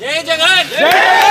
जय जगन! जय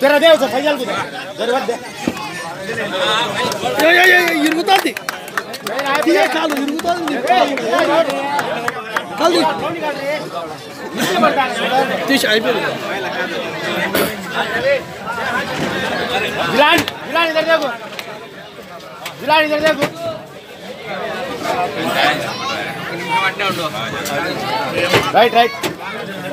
तेरा देव सा फाइनल बुदा जरा बद ये ये ये इरगुतांदी नहीं। आ ये चालू इरगुतांदी चल टीच आई पे। जिला जिला इधर देखो। जिला इधर देखो। Right right.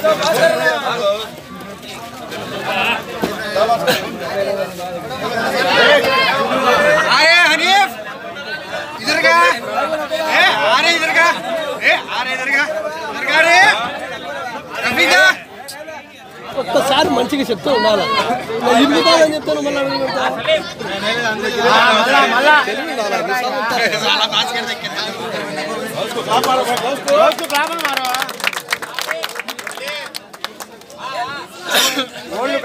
ఒక్క నిమిషం ఒక్కమట్టి భాస్కర్ చేయి పెట్టా अरे हनीफ इधर का ए आ रहे इधर का ए आ रहे इधर का इधर का रे रफी का ఒక్కసారి మంచిగా చెప్తూ ఉండాలి ఇలా ఇరుగుతుందని చెప్తాను మళ్ళీ అడుగు పెడతా. మళ్ళా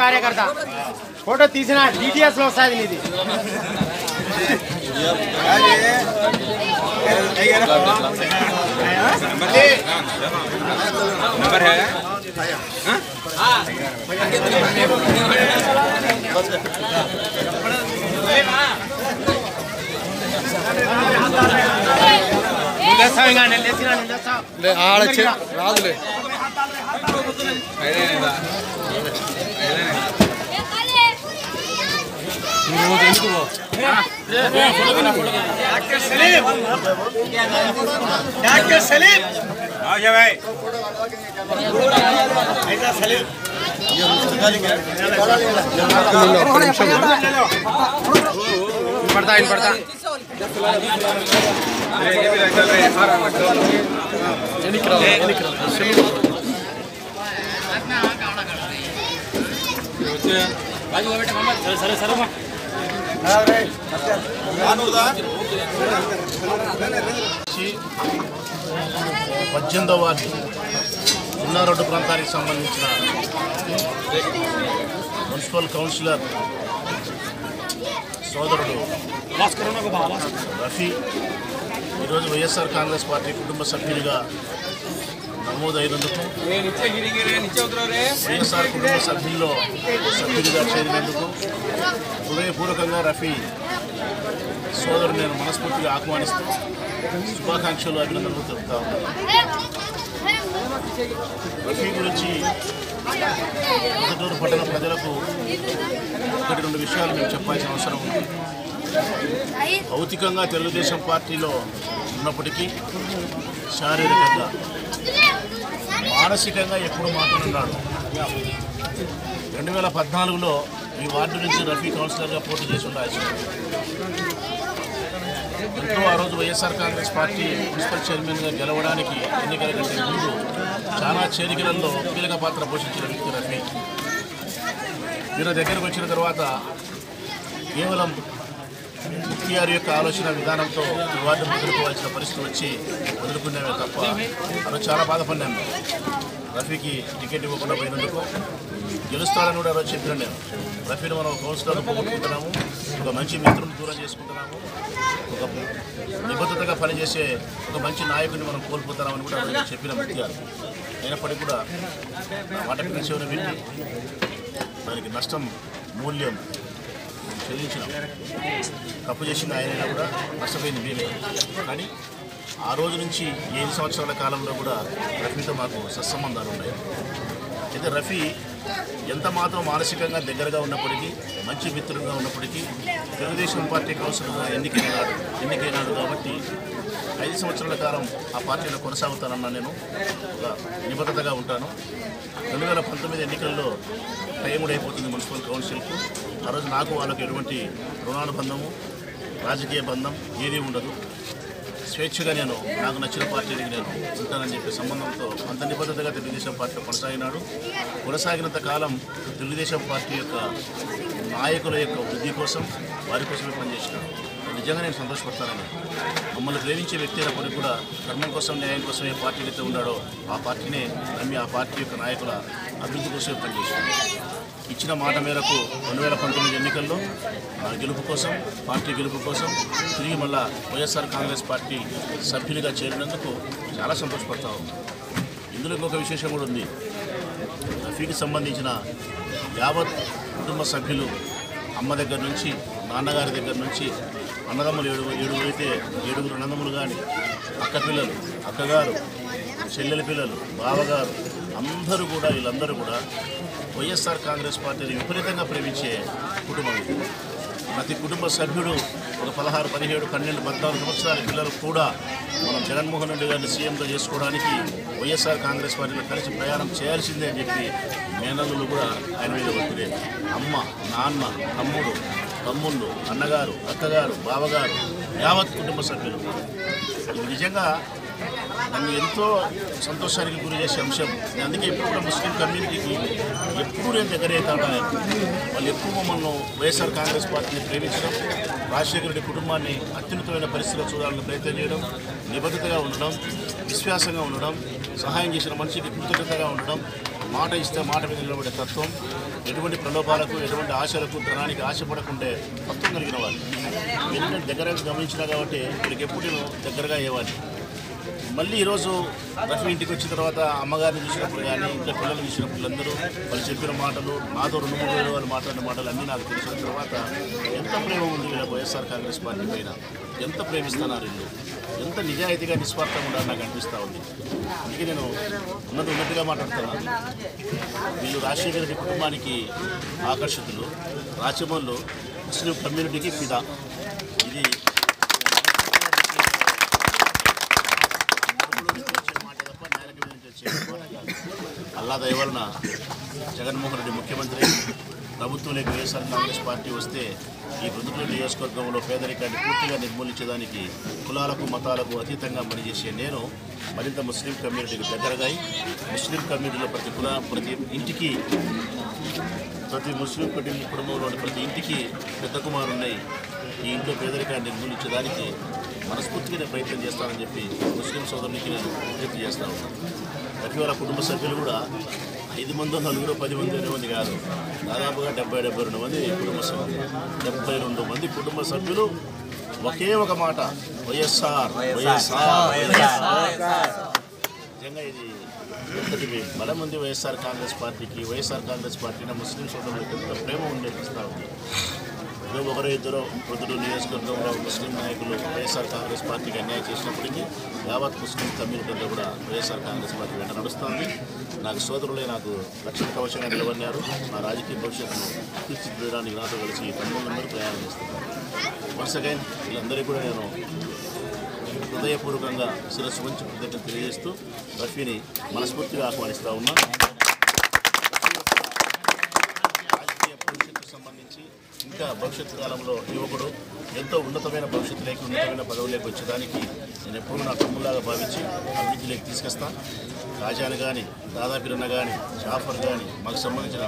కార్యకర్త ఫోటో తీసిన డిటిఎస్ లో వస్తుంది నీది నిందేస్తావు वो देने को डॉक्टर सलीम डॉक्टर सलीम आओ जा भाई ऐसा सलीम पड़ता इन पड़ता ಸರಿ ಸರಿ ಸರಮ್ಮ పద్దెనిమిదవ వార్డు చిన్నారోడ్డు ప్రాంతానికి సంబంధించిన మున్సిపల్ కౌన్సిలర్ సోదరుడు రఫీ. ఈరోజు వైఎస్ఆర్ కాంగ్రెస్ పార్టీ కుటుంబ సభ్యులుగా నమోదైనందుకు వైఎస్ఆర్ కుటుంబ సభ్యుల్లో సభ్యులుగా చేరినందుకు హృదయపూర్వకంగా రఫీ సోదరుడు నేను మనస్ఫూర్తిగా ఆహ్వానిస్తూ శుభాకాంక్షలు అభినందనలు తెలుపుతా ఉన్నాను. రఫీ గురించి పొద్దుటూరు పట్టణ ప్రజలకు ఒకటి రెండు విషయాలు మేము చెప్పాల్సిన అవసరం ఉంది. భౌతికంగా తెలుగుదేశం పార్టీలో ఉన్నప్పటికీ శారీరకంగా మానసికంగా ఎప్పుడు మాట్లాడున్నాడు రెండు వేల పద్నాలుగులో ఈ వార్డు నుంచి రఫీ కౌన్సిలర్గా పోటీ చేసి ఉండాల్సి ఎంతో ఆ రోజు వైఎస్ఆర్ కాంగ్రెస్ పార్టీ మున్సిపల్ చైర్మన్గా గెలవడానికి ఎన్నికల కంటే ముందు చాలా చేరికలలో కీలక పాత్ర పోషించిన వ్యక్తి రఫీ. వీళ్ళ దగ్గరకు వచ్చిన తర్వాత కేవలం ముఖ్యారి యొక్క ఆలోచన విధానంతో ఈ వార్డును వదులుకోవాల్సిన పరిస్థితి వచ్చి వదులుకున్నామే తప్ప మనం చాలా బాధపడినాము రఫీకి టికెట్ ఇవ్వకుండా పోయినందుకు గెలుస్తాడని కూడా రోజు చెప్పిన నేను. రఫీని మనం కౌన్సిలర్లు పోగొట్టుకుంటున్నాము. ఒక మంచి మిత్రుని దూరం చేసుకుంటున్నాము. ఒక నిబద్ధతగా పనిచేసే ఒక మంచి నాయకుడిని మనం కోల్పోతున్నామని కూడా ఆ రోజు చెప్పిన ముఖ్యాలు. అయినప్పటికీ కూడా మాట పిలిచేవని వెళ్ళి దానికి నష్టం మూల్యం చెల్లించినాం. తప్పు చేసిన ఆయన కూడా నష్టపోయింది మేమే. కానీ ఆ రోజు నుంచి ఏడు సంవత్సరాల కాలంలో కూడా రఫీతో మాకు సత్సంబంధాలు ఉన్నాయి. అయితే రఫీ ఎంత మాత్రం మానసికంగా దగ్గరగా ఉన్నప్పటికీ మంచి మిత్రులుగా ఉన్నప్పటికీ తెలుగుదేశం పార్టీ కౌన్సిలర్గా ఎన్నికైనాడు ఎన్నికైనాడు కాబట్టి ఐదు సంవత్సరాల కాలం ఆ పార్టీలో కొనసాగుతానన్నా నేను ఒక నిబద్ధతగా ఉంటాను. రెండు వేల పంతొమ్మిది ఎన్నికల్లో టైముడ్ అయిపోతుంది మున్సిపల్ కౌన్సిల్కు. ఆ రోజు నాకు వాళ్ళకి ఎటువంటి రుణానుబంధము రాజకీయ బంధం ఏదీ ఉండదు. స్వేచ్ఛగా నేను నాకు నచ్చిన పార్టీకి నేను ఉంటానని చెప్పి సంబంధంతో అంత నిబద్ధతగా తెలుగుదేశం పార్టీలో కొనసాగినాడు. కొనసాగినంత కాలం తెలుగుదేశం పార్టీ యొక్క నాయకుల యొక్క వృద్ధి కోసం వారి కోసమే పనిచేసినాడు. నిజంగా నేను సంతోషపడతానని. మమ్మల్ని ప్రేమించే వ్యక్తి అయినప్పటికీ కూడా ధర్మం కోసం న్యాయం కోసం ఏ పార్టీ అయితే ఉన్నాడో ఆ పార్టీనే నమ్మి ఆ పార్టీ యొక్క నాయకుల అభివృద్ధి కోసమే పనిచేసినాడు. ఇచ్చిన మాట మేరకు రెండు వేల పంతొమ్మిది ఎన్నికల్లో ఆ గెలుపు కోసం పార్టీ గెలుపు కోసం తిరిగి మళ్ళా వైఎస్ఆర్ కాంగ్రెస్ పార్టీ సభ్యులుగా చేరినందుకు చాలా సంతోషపడతా ఇందులో ఇంకొక విశేషం కూడా ఉంది. రఫీకి సంబంధించిన యావత్ కుటుంబ సభ్యులు అమ్మ దగ్గర నుంచి నాన్నగారి దగ్గర నుంచి అన్నదమ్ములు ఏడు ఏడుగురు అయితే ఏడుగురు అన్నదమ్ములు కానీ అక్క పిల్లలు అక్కగారు చెల్లెల పిల్లలు బావగారు అందరూ కూడా వీళ్ళందరూ కూడా వైఎస్ఆర్ కాంగ్రెస్ పార్టీని విపరీతంగా ప్రేమించే కుటుంబం ఇది. ప్రతి కుటుంబ సభ్యుడు ఒక పదహారు పదిహేడు పన్నెండు పద్నాలుగు సంవత్సరాల పిల్లలు కూడా మనం జగన్మోహన్ రెడ్డి గారిని సీఎంగా చేసుకోవడానికి వైఎస్ఆర్ కాంగ్రెస్ పార్టీలో కలిసి ప్రయాణం చేయాల్సిందే అని చెప్పి మేనల్లులు కూడా ఆయన మీద ఒత్తిడి. అమ్మ నాన్న తమ్ముడు తమ్ముళ్ళు అన్నగారు అక్కగారు బావగారు యావత్ కుటుంబ సభ్యులు. ఇది నిజంగా నన్ను ఎంతో సంతోషానికి గురి చేసే అంశం. అందుకే ఎప్పుడు కూడా ముస్లిం కమ్యూనిటీకి ఎప్పుడు నేను దగ్గర అవుతాను వాళ్ళు ఎక్కువ మమ్మల్ని వైఎస్ఆర్ కాంగ్రెస్ పార్టీని ప్రేమించడం రాజశేఖర రెడ్డి కుటుంబాన్ని అత్యున్నతమైన పరిస్థితిలో చూడాలని ప్రయత్నం చేయడం నిబద్ధతగా ఉండడం విశ్వాసంగా ఉండడం సహాయం చేసిన మనిషికి కృతజ్ఞతగా ఉండడం మాట ఇస్తే మాట మీద నిలబడే తత్వం ఎటువంటి ప్రలోభాలకు ఎటువంటి ఆశలకు ధనానికి ఆశపడకుండే తత్వం కలిగిన వాళ్ళు వీళ్ళని దగ్గరగా గమనించినా కాబట్టి వీళ్ళకి ఎప్పుడు దగ్గరగా అయ్యేవాడిని. మళ్ళీ ఈరోజు రఫీ ఇంటికి వచ్చిన తర్వాత అమ్మగారిని చూసినప్పుడు కానీ ఇంకా పిల్లలు చూసినప్పుడు అందరూ వాళ్ళు చెప్పిన మాటలు నాతో రెండు మూడు వేల వాళ్ళు మాట్లాడిన మాటలు అన్నీ నాకు తెలిసిన తర్వాత ఎంత ప్రేమ ఉంది వీళ్ళ వైఎస్ఆర్ కాంగ్రెస్ పార్టీ పైన? ఎంత ప్రేమిస్తున్నారు ఇల్లు ఎంత నిజాయితీగా నిస్వార్థంగా ఉండాలని నాకు అనిపిస్తూ ఉంది. అందుకే నేను ఉన్నది ఉన్నట్టుగా మాట్లాడుతున్నాను వీళ్ళు రాజశేఖర రెడ్డి కుటుంబానికి ఆకర్షితులు రాచమల్లు ముస్లిం కమ్యూనిటీకి ఫిదా. ఇది అల్లా దయవలన జగన్మోహన్ రెడ్డి ముఖ్యమంత్రి ప్రభుత్వంలోకి వైఎస్ఆర్ కాంగ్రెస్ పార్టీ వస్తే ఈ ప్రతికూల నియోజకవర్గంలో పేదరికాన్ని పూర్తిగా నిర్మూలించడానికి కులాలకు మతాలకు అతీతంగా పనిచేసే నేను మరింత ముస్లిం కమ్యూనిటీకి దగ్గరగా ముస్లిం కమ్యూనిటీలో ప్రతి కుల ప్రతి ఇంటికి ప్రతి ముస్లిం కుటుంబ కుటుంబంలోని ప్రతి ఇంటికి పెద్ద కుమారున్నాయి ఈ ఇంట్లో పేదరికాన్ని నిర్మూలించడానికి మనస్ఫూర్తిగా ప్రయత్నం చేస్తానని చెప్పి ముస్లిం సోదరునికి నేను విజ్ఞప్తి చేస్తా ఉన్నాను. ప్రతి వాళ్ళ కుటుంబ సభ్యులు కూడా ఐదు మంది నలుగురు పది మంది ఎనిమిది మంది కాదు. దాదాపుగా డెబ్బై డెబ్బై రెండు మంది కుటుంబ సభ్యులు. డెబ్బై రెండు మంది కుటుంబ సభ్యులు ఒకే ఒక మాట. వైఎస్ఆర్. వైఎస్ఆర్. వైఎస్ఆర్. నిజంగా ఇది ఎంతటి బలం ఉంది వైఎస్ఆర్ కాంగ్రెస్ పార్టీకి. వైఎస్ఆర్ కాంగ్రెస్ పార్టీని ముస్లిం సోదరులకు ప్రేమ ఉండేపిస్తూ ఉంది మేము ఒకరో ఇద్దరు ప్రొద్దుడు నియోజకవర్గంలో ముస్లిం నాయకులు వైఎస్ఆర్ కాంగ్రెస్ పార్టీకి అన్యాయం చేసినప్పటికీ యావత్ ముస్లిం కమ్యూనిటీలో కూడా వైఎస్ఆర్ కాంగ్రెస్ పార్టీ వెంట నడుస్తోంది. నాకు సోదరులే నాకు రక్షణ కవచంగా నిలబడినారు. నా రాజకీయ భవిష్యత్తును తీర్చిదిద్దడానికి నాతో కలిసి తొమ్మిది ప్రయాణం చేస్తున్నారు. వన్స్ అగైన్ వీళ్ళందరికీ కూడా నేను హృదయపూర్వకంగా శిరస్సు మంచి కృతజ్ఞత తెలియజేస్తూ రఫీని మనస్ఫూర్తిగా ఆహ్వానిస్తూ ఉన్నా రాజకీయ భవిష్యత్తుకు సంబంధించి ఇంకా భవిష్యత్తు కాలంలో యువకుడు ఎంతో ఉన్నతమైన భవిష్యత్తులోకి ఉన్నతమైన పదవులోకి వచ్చేదానికి నేను ఎప్పుడు నా తమ్ములాగా భావించి అభివృద్ధిలోకి తీసుకొస్తాను రాజాను కానీ దాదాపిరన్న కానీ జాఫర్ కానీ మాకు సంబంధించిన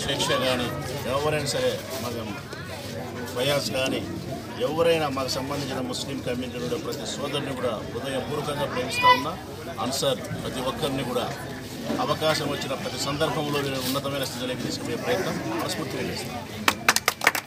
స్వేచ్ఛ కానీ ఎవరైనా సరే మాకు ఫయాజ్ కానీ ఎవరైనా మాకు సంబంధించిన ముస్లిం కమ్యూనిటీ ప్రతి సోదరుని కూడా హృదయపూర్వకంగా ప్రేమిస్తూ ఉన్నా. అన్సర్ ప్రతి ఒక్కరిని కూడా అవకాశం వచ్చిన ప్రతి సందర్భంలో నేను ఉన్నతమైన స్థితిలోకి తీసుకునే ప్రయత్నం మనస్ఫూర్తిగా చేస్తాను.